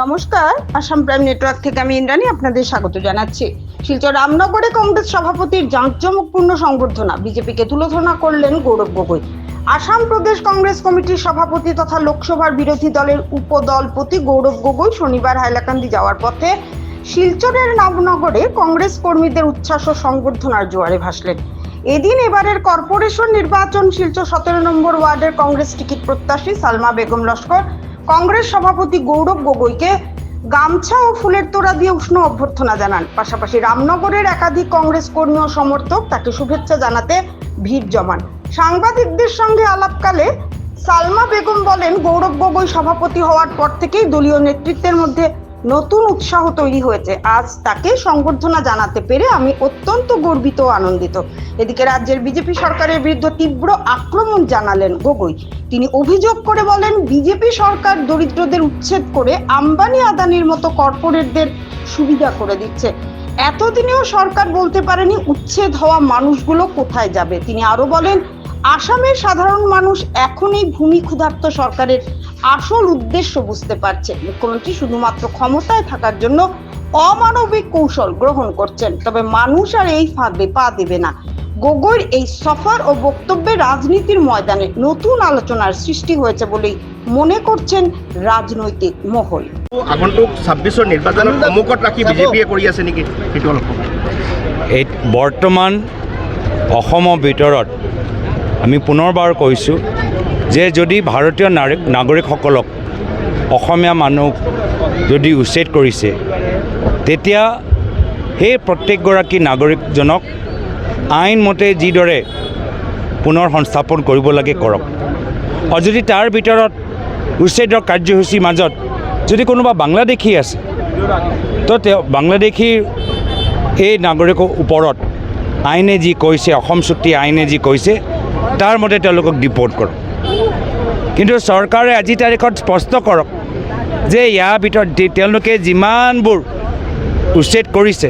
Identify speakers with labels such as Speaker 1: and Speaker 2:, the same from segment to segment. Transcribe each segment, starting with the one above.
Speaker 1: নমস্কার, Assam prime network থেকে আমি ইন্দ্রাণী আপনাদের স্বাগত জানাচ্ছি। শিলচর রামনগরে কংগ্রেস সভাপতির জাঁকজমকপূর্ণ সংবর্ধনা, বিজেপিকে তুলোধনা করলেন গৌরব গগৈ। আসাম প্রদেশ কংগ্রেস কমিটির সভাপতি তথা লোকসভার বিরোধী দলের উপদলপতি গৌরব গগৈ শনিবার হাইলাকান্দি যাওয়ার পথে শিলচরের রামনগরে কংগ্রেস কর্মীদের উচ্ছ্বাস ও সংবর্ধনার জোয়ারে ভাসলেন। এদিন এবারের কর্পোরেশন নির্বাচন শিলচর সতেরো নম্বর ওয়ার্ডের কংগ্রেস টিকিট প্রত্যাশী সালমা বেগম লস্কর কংগ্রেস সভাপতি গৌরব গগৈকে গামছা ও ফুলের তোড়া দিয়ে উষ্ণ অভ্যর্থনা জানান। পাশাপাশি রামনগরের একাধিক কংগ্রেস কর্মী ও সমর্থক তাকে শুভেচ্ছা জানাতে ভিড় জমান। সাংবাদিকদের সঙ্গে আলাপকালে সালমা বেগম বলেন, গৌরব গগৈ সভাপতি হওয়ার পর থেকেই দলীয় নেতৃত্বের মধ্যে নতুন উৎসাহ তৈরি হয়েছে। আজ তাকে সংবর্ধনা জানাতে পেরে আমি অত্যন্ত গর্বিত ও আনন্দিত। এদিকে রাজ্যের বিজেপি সরকারের বিরুদ্ধে তীব্র আক্রমণ জানালেন গগৈ। তিনি অভিযোগ করে বলেন, বিজেপি সরকার দরিদ্রদের উচ্ছেদ করে আম্বানি আদানির মতো কর্পোরেটদের সুবিধা করে দিচ্ছে। এতদিনেও সরকার বলতে পারেনি, উচ্ছেদ হওয়া মানুষগুলো কোথায় যাবে? তিনি আরও বলেন আসামের সাধারণ মানুষ এখন এই ভূমি ক্ষুধার্ত সরকারের আসল উদ্দেশ্য বুঝতে পারছে মুখ্যমন্ত্রী শুধুমাত্র ক্ষমতায় থাকার জন্য অমানবিক কৌশল গ্রহণ করছেন। তবে মানুষ আর এই ফাঁদে পা দেবে না। গগৈর এই সফর ও বক্তব্যে রাজনীতির ময়দানে নতুন আলোচনার সৃষ্টি হয়েছে বলেই মনে করছেন রাজনৈতিক মহল।
Speaker 2: আগন্তুক ছাব্বিছৰ নিৰ্বাচনত ৰাখি বিজেপিয়ে কৰি আছে নেকি সেইটো অলপ
Speaker 3: এই বৰ্তমান অসমৰ ভিতৰত আমি পুনৰবাৰ কৈছোঁ যে যদি ভাৰতীয় নাৰী নাগৰিকসকলক অসমীয়া মানুহ যদি উচ্ছেদ কৰিছে, তেতিয়া সেই প্ৰত্যেকগৰাকী নাগৰিকজনক আইনমতে যিদৰে পুনৰ সংস্থাপন কৰিব লাগে কৰক। আৰু যদি তাৰ ভিতৰত উচ্ছেদৰ কাৰ্যসূচীৰ মাজত যদি কোনোবা বাংলাদেশী আছে, তো তেওঁ বাংলাদেশীৰ এই নাগৰিকৰ ওপৰত আইনে যি কৈছে, অসম চুক্তি আইনে যি কৈছে তাৰ মতে তেওঁলোকক ডিপৰ্ট কৰক। কিন্তু চৰকাৰে আজি তাৰিখত স্পষ্ট কৰক যে ইয়াৰ ভিতৰত তেওঁলোকে যিমানবোৰ উচ্ছেদ কৰিছে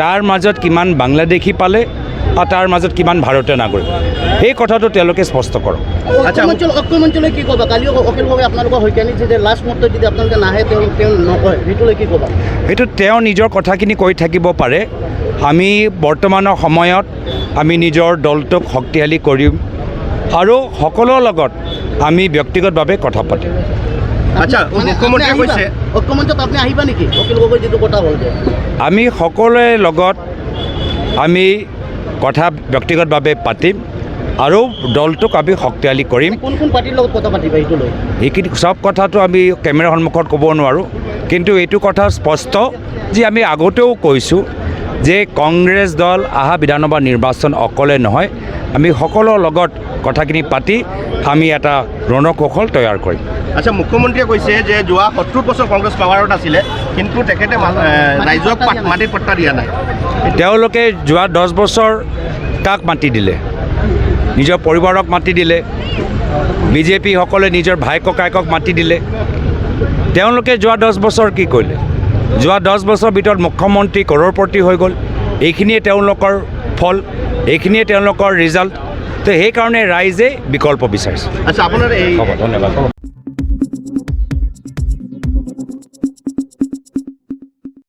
Speaker 3: তাৰ মাজত কিমান বাংলাদেশী পালে আৰু তাৰ মাজত কিমান ভাৰতীয় নাগৰিক। সেই কথাটো তেওঁলোকে স্পষ্ট কৰক।
Speaker 2: আচ্ছা,
Speaker 4: অক্ষমঞ্চল অক্ষমঞ্চলে কি ক'বা? কালিও অখিল গগৈ আপোনালোকৰ সৈতে আনিছে যে লাষ্ট মত যদি আপোনালোকে নাহে তেওঁ তেওঁ নকয়। সেইটোলৈ কি ক'বা?
Speaker 3: সেইটো তেওঁ নিজৰ কথাখিনি কৈ থাকিব পাৰে। আমি বৰ্তমানৰ সময়ত আমি নিজৰ দলটোক শক্তিশালী কৰিম আৰু সকলোৰ লগত আমি ব্যক্তিগতভাৱে কথা পাতিম।
Speaker 2: আচ্ছা
Speaker 4: মানে
Speaker 3: আমি সকলোৰে লগত আমি কথা ব্যক্তিগতভাৱে পাতিম আৰু দলটোক আমি শক্তিশালী কৰিম।
Speaker 4: কোন কোন পাৰ্টিৰ লগত কথা পাতিবা সেইটো লৈ?
Speaker 3: এইখিনি চব কথাটো আমি কেমেৰাৰ সন্মুখত ক'ব নোৱাৰোঁ কিন্তু এইটো কথা স্পষ্ট যে আমি আগতেও কৈছোঁ যে কংগ্ৰেছ দল অহা বিধানসভা নিৰ্বাচন অকলে নহয় আমি সকলোৰ লগত কথাখিনি পাতি আমি এটা ৰণকৌশল তৈয়াৰ কৰিম।
Speaker 2: আচ্ছা মুখ্যমন্ত্ৰীয়ে কৈছে যে যোৱা সত্তৰ বছৰ কংগ্ৰেছ পাৱাৰত আছিলে কিন্তু তেখেতে ৰাইজক মাটিত পট্টা দিয়া নাই।
Speaker 3: তেওঁলোকে যোৱা দহ বছৰ কাক মাতি দিলে? নিজৰ পৰিবাৰক মাতি দিলে? বিজেপিসকলে নিজৰ ভাই ককায়েকক মাতি দিলে? তেওঁলোকে যোৱা দহ বছৰ কি কৰিলে? যোৱা দহ বছৰৰ ভিতৰত মুখ্যমন্ত্ৰী কৰৰপতি হৈ গ'ল। এইখিনিয়ে তেওঁলোকৰ ফল এইখিনিয়ে তেওঁলোকৰ ৰিজাল্ট তো সেইকাৰণে ৰাইজে বিকল্প বিচাৰিছে।
Speaker 2: আচ্ছা আপোনাৰ এই
Speaker 3: হ'ব ধন্যবাদ।